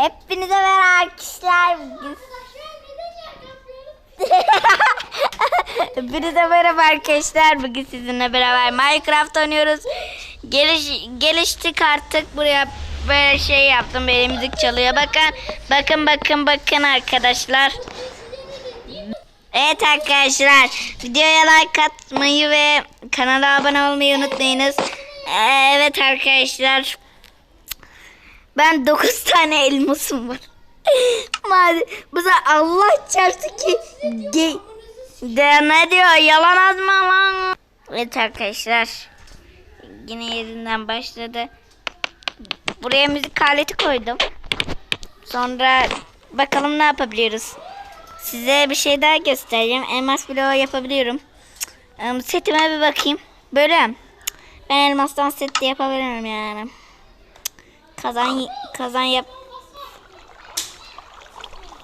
Hepinize merhaba arkadaşlar. Hepinize merhaba arkadaşlar. Bugün sizinle beraber Minecraft oynuyoruz. Geliş, geliştik artık buraya böyle şey yaptım. Böyle müzik çalıyor. Bakın bakın bakın bakın arkadaşlar. Evet arkadaşlar videoya like atmayı ve kanala abone olmayı unutmayınız. Ee, Evet arkadaşlar ben 9 tane elmasım var. Madem bu da Allah çarptı ki ge de ne diyor yalan atma lan. Evet arkadaşlar yine yerinden başladı. Buraya müzik aleti koydum. Sonra bakalım ne yapabiliyoruz. Size bir şey daha göstereceğim. Elmas bloğu yapabiliyorum. Setime bir bakayım. Böyle. Ben elmastan set yapabilirim yani. Kazan kazan yap.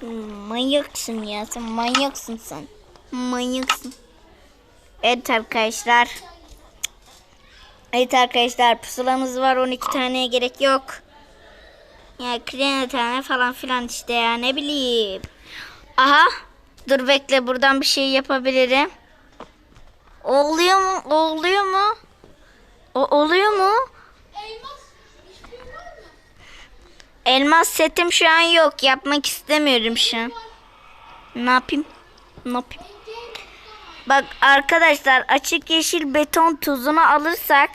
Hmm, Manyaksın ya sen manyaksın sen. Manyaksın. Evet arkadaşlar. Evet arkadaşlar pusulamız var 12 taneye gerek yok. Ya krene tane falan filan işte ya ne bileyim. Aha dur bekle buradan bir şey yapabilirim. Oluyor mu? Oluyor mu? O oluyor mu? Elmas setim şu an yok. Yapmak istemiyorum şu an. Ne yapayım? Ne yapayım? Bak arkadaşlar açık yeşil beton tuzunu alırsak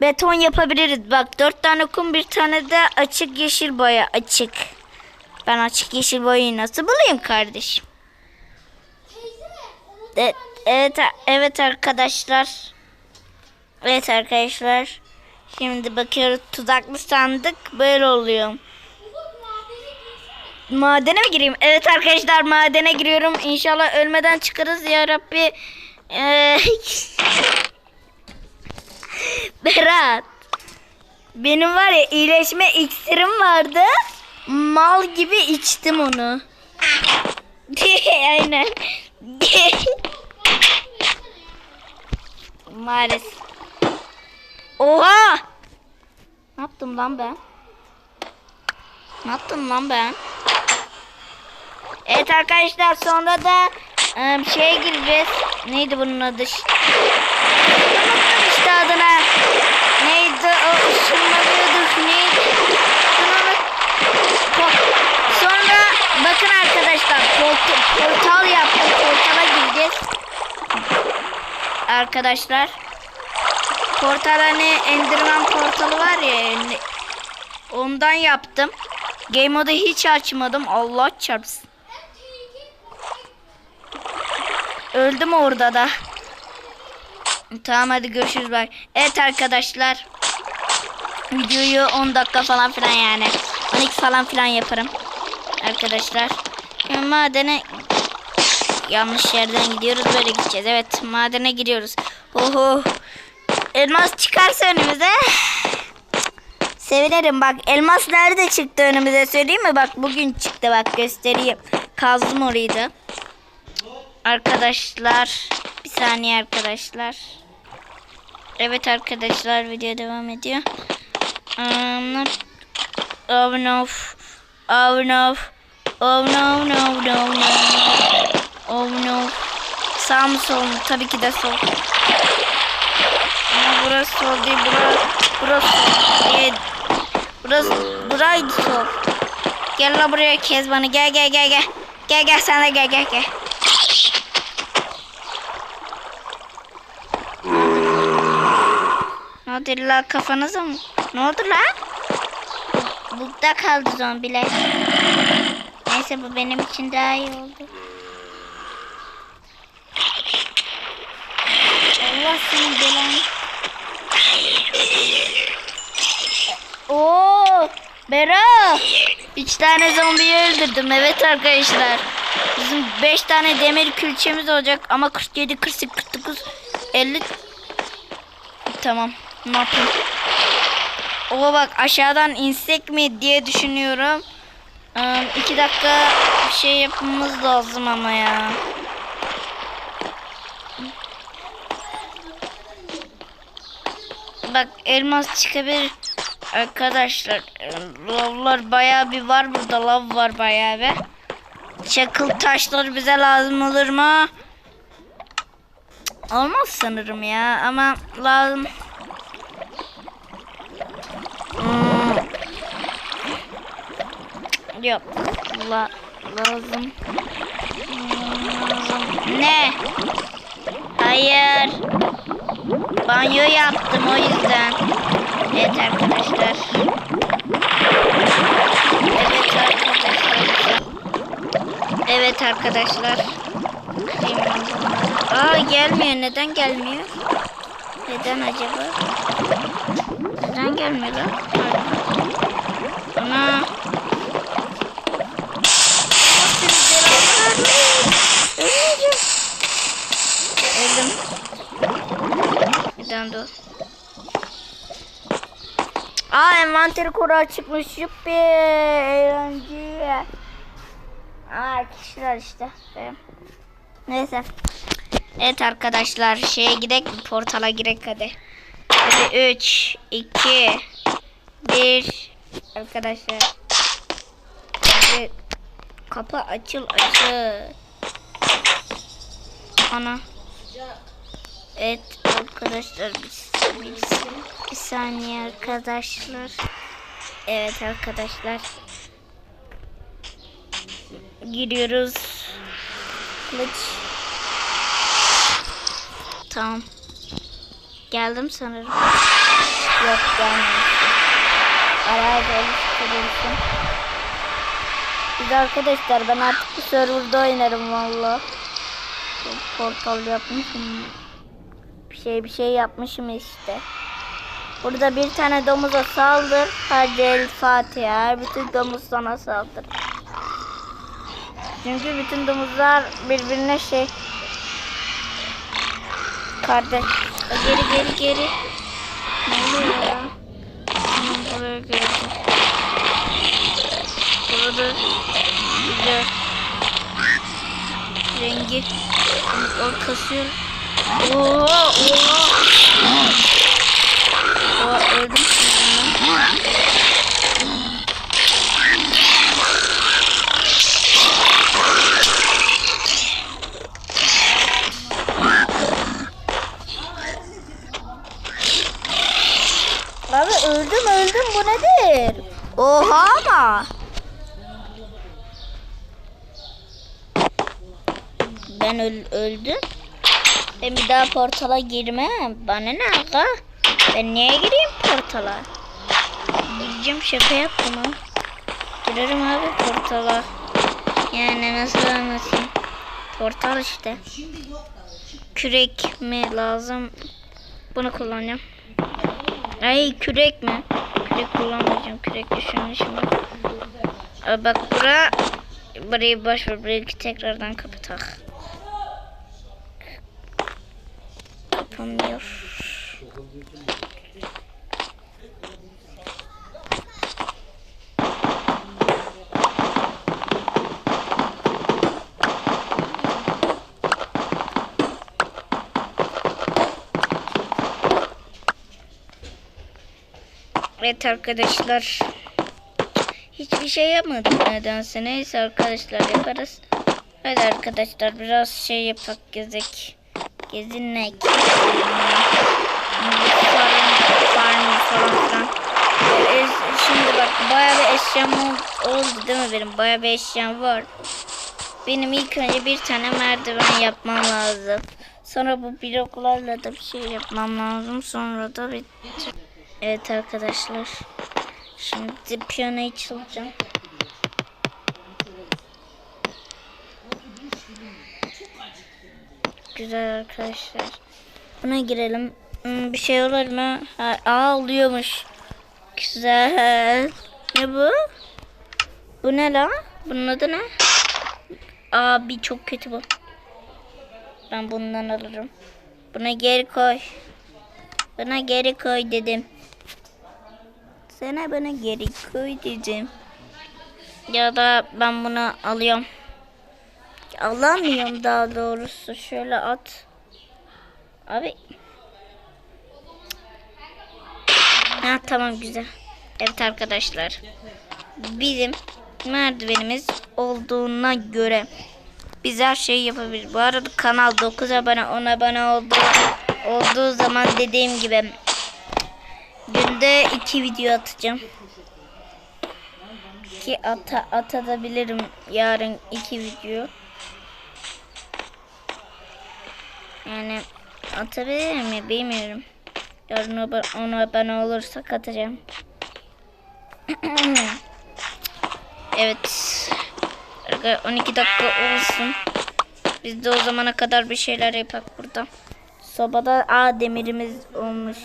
beton yapabiliriz. Bak dört tane kum bir tane de açık yeşil boya açık. Ben açık yeşil boyayı nasıl bulayım kardeşim? Evet, evet, evet arkadaşlar. Evet arkadaşlar. Şimdi bakıyoruz tuzaklı sandık böyle oluyor. Madene mi gireyim? Evet arkadaşlar madene giriyorum. İnşallah ölmeden çıkarız ya Rabbi. Ee, Berat. Benim var ya iyileşme iksirim vardı. Mal gibi içtim onu. Aynen. Maalesef. Oha! Ne yaptım lan ben? Ne yaptım lan ben? Evet arkadaşlar sonra da e, şeye gireceğiz. Neydi bunun adı? Unuttum işte adına. Neydi o ışınlanıyorduk neydi? Sonra bakın arkadaşlar port- portal yaptım. Portala gireceğiz. Arkadaşlar. Portal hani Enderman portalı var ya. Ondan yaptım. Game modu hiç açmadım. Allah çarpsın. Öldüm orada da. Tamam hadi görüşürüz bye. Evet arkadaşlar. Videoyu 10 dakika falan filan yani. 12 falan filan yaparım. Arkadaşlar. Şimdi madene yanlış yerden gidiyoruz. Böyle gideceğiz. Evet madene giriyoruz. Oho. Elmas çıkarsa önümüze. Sevinirim bak elmas nerede çıktı önümüze söyleyeyim mi? Bak bugün çıktı bak göstereyim. Kazdım orayı da. Arkadaşlar bir saniye arkadaşlar. Evet arkadaşlar video devam ediyor. Um, oh no. Oh no. Oh no no no no. Oh no. Sağ mı sol mu? Tabii ki de sol. Ama burası sol değil. Burası, burası sol değil. Burası, buraydı sol. Gel la buraya Kezban'ı. Gel gel gel gel. Gel gel sen de gel gel gel. Oldu la kafanıza mı? Ne oldu la? Bukta kaldı zombiler. Neyse bu benim için daha iyi oldu. Allah senin belanı. Oo, Bera. Üç tane zombiyi öldürdüm. Evet arkadaşlar. Bizim beş tane demir külçemiz olacak ama 47, 48, 49, 50. Tamam. Ne? Oha bak aşağıdan insek mi diye düşünüyorum. Ee, iki dakika bir şey yapmamız lazım ama ya. Bak elmas çıkabilir. Arkadaşlar lavlar bayağı bir var burada lav var bayağı bir. Çakıl taşlar bize lazım olur mu? Olmaz sanırım ya ama lazım. Yok. La, lazım. Ne? Hayır. Banyo yaptım o yüzden. Evet arkadaşlar. Evet arkadaşlar. Evet arkadaşlar. Aa gelmiyor. Neden gelmiyor? Neden acaba? Neden gelmiyor lan? Ana. Dur? Aa envanteri kura çıkmış. Yuppi. Eğlence. Aa kişiler işte. Benim. Neyse. Evet arkadaşlar şeye gidelim portala girek hadi. Hadi 3 2 1 arkadaşlar. Hadi kapı açıl açıl. Ana. Evet arkadaşlar bir, bir, bir saniye arkadaşlar. Evet arkadaşlar. Giriyoruz. Kılıç. Tamam. Geldim sanırım. Yok gelmedim. Araya oluşturulsun. Biz arkadaşlar ben artık bu serverda oynarım valla. Portal yapmışım. Bir şey bir şey yapmışım işte. Burada bir tane domuza saldır. Hadi el Fatiha. Bütün domuz sana saldır. Çünkü bütün domuzlar birbirine şey kardeş. Geri geri geri. Ne oluyor ya? Hı, Oraya geldi. Burada güzel. Rengi. O kasıyor. Oo, oo. Oha öldüm. Abi öldüm öldüm bu nedir? Oha ama. Ben öl öldüm. Ben bir daha portala girmem. Bana ne aga? Ben niye gireyim portala? Gireceğim şaka yaptım ha. Girerim abi portala. Yani nasıl anlatayım? Portal işte. Kürek mi lazım? Bunu kullanacağım. Ay kürek mi? Kürek kullanmayacağım. Kürek. Aa, bak bura burayı boş ver. Burayı tekrardan kapatak. Kapanmıyor. Evet arkadaşlar. Hiçbir şey yapmadım nedense. Neyse arkadaşlar yaparız. Hadi arkadaşlar biraz şey yapak gezek. Farm falan filan. Ee, Şimdi bak bayağı bir eşyam ol- oldu değil mi benim? Bayağı bir eşyam var. Benim ilk önce bir tane merdiven yapmam lazım. Sonra bu bloklarla da bir şey yapmam lazım. Sonra da bir... Evet arkadaşlar. Şimdi piyanoyu çalacağım. Güzel arkadaşlar. Buna girelim. Hmm, bir şey olur mu? Ha, aa. Güzel. Ne bu? Bu ne lan? Bunun adı ne? Abi çok kötü bu. Ben bundan alırım. Buna geri koy. Buna geri koy dedim. Sana bana geri koy dedim. Ya da ben bunu alıyorum. Alamıyorum daha doğrusu. Şöyle at. Abi. Ha tamam güzel. Evet arkadaşlar. Bizim merdivenimiz olduğuna göre biz her şeyi yapabiliriz. Bu arada kanal 9 abone 10 abone oldu, olduğu zaman dediğim gibi günde 2 video atacağım. Ki ata, atabilirim yarın 2 video. Yani atabilirim mi bilmiyorum. Yarın ona abone olursak atacağım. evet. Arka- 12 dakika olsun. Biz de o zamana kadar bir şeyler yapak burada. Sobada A demirimiz olmuş.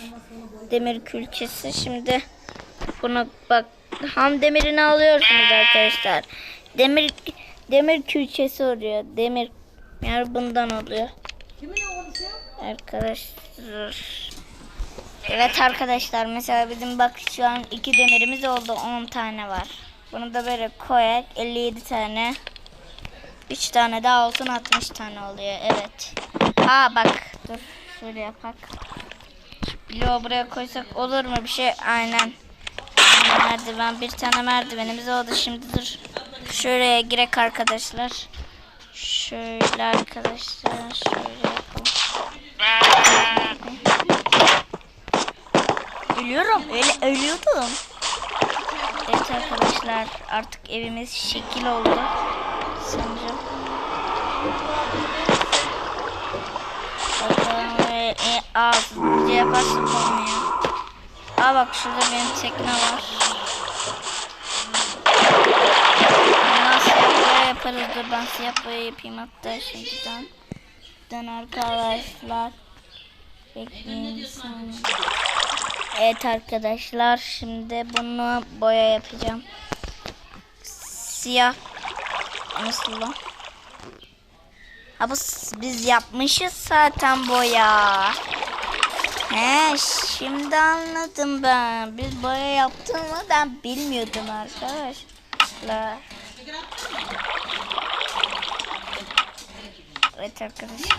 Demir külçesi. Şimdi buna bak ham demirini alıyorsunuz arkadaşlar. Demir demir külçesi oluyor. Demir yani bundan oluyor. Arkadaşlar. Evet arkadaşlar mesela bizim bak şu an iki demirimiz oldu 10 tane var. Bunu da böyle koyak 57 tane. 3 tane daha olsun 60 tane oluyor evet. Aa bak dur şöyle yapak. Bloğu buraya koysak olur mu bir şey aynen. Merdiven bir tane merdivenimiz oldu şimdi dur. Şuraya girek arkadaşlar. Şöyle arkadaşlar şöyle yapalım. Ölüyorum. Öyle ölüyordum. Evet arkadaşlar artık evimiz şekil oldu. Sanırım. Bakalım e, e, yaparsam olmuyor. Aa bak şurada benim tekne var. Nasıl yaparız dur ben siyah yapayım hatta şimdiden. Şimdiden arkadaşlar. Bekleyin. Evet arkadaşlar şimdi bunu boya yapacağım. Siyah nasıl lan? Ha bu biz yapmışız zaten boya. He şimdi anladım ben. Biz boya yaptığımı ben bilmiyordum arkadaşlar. Evet arkadaşlar.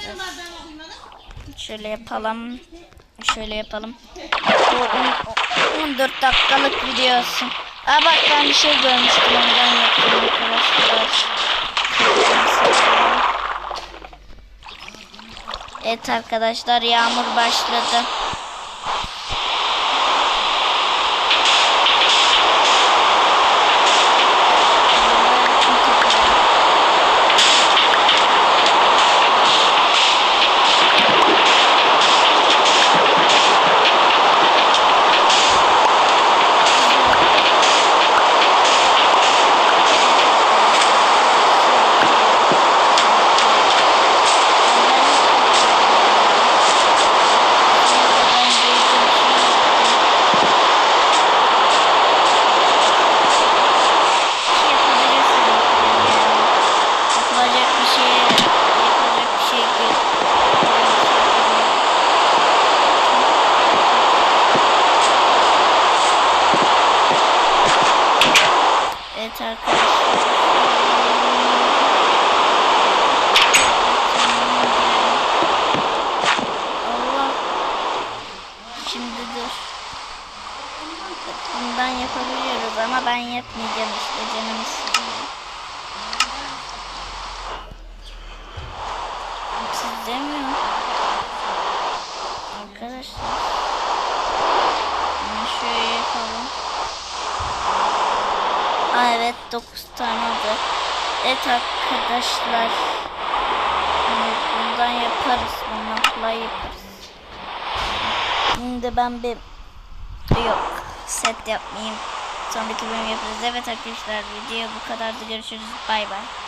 Şöyle yapalım. Şöyle yapalım. Bu on- 14 dakikalık videosu. Aa bak ben bir şey görmüştüm ondan yaptım arkadaşlar. Evet arkadaşlar yağmur başladı. Yapılacak bir şey, yapılacak bir şey değil. Evet arkadaşlar. Allah. Şimdi dur. Bundan yapabiliyoruz ama ben demiyor. Arkadaşlar. Şöyle yapalım. Evet 9 tane oldu. Evet arkadaşlar. Hani bundan yaparız. Bundan kolay yaparız. Şimdi ben bir yok set yapmayayım. Sonraki bölüm yaparız. Evet arkadaşlar video bu kadardı. Görüşürüz. Bay bay.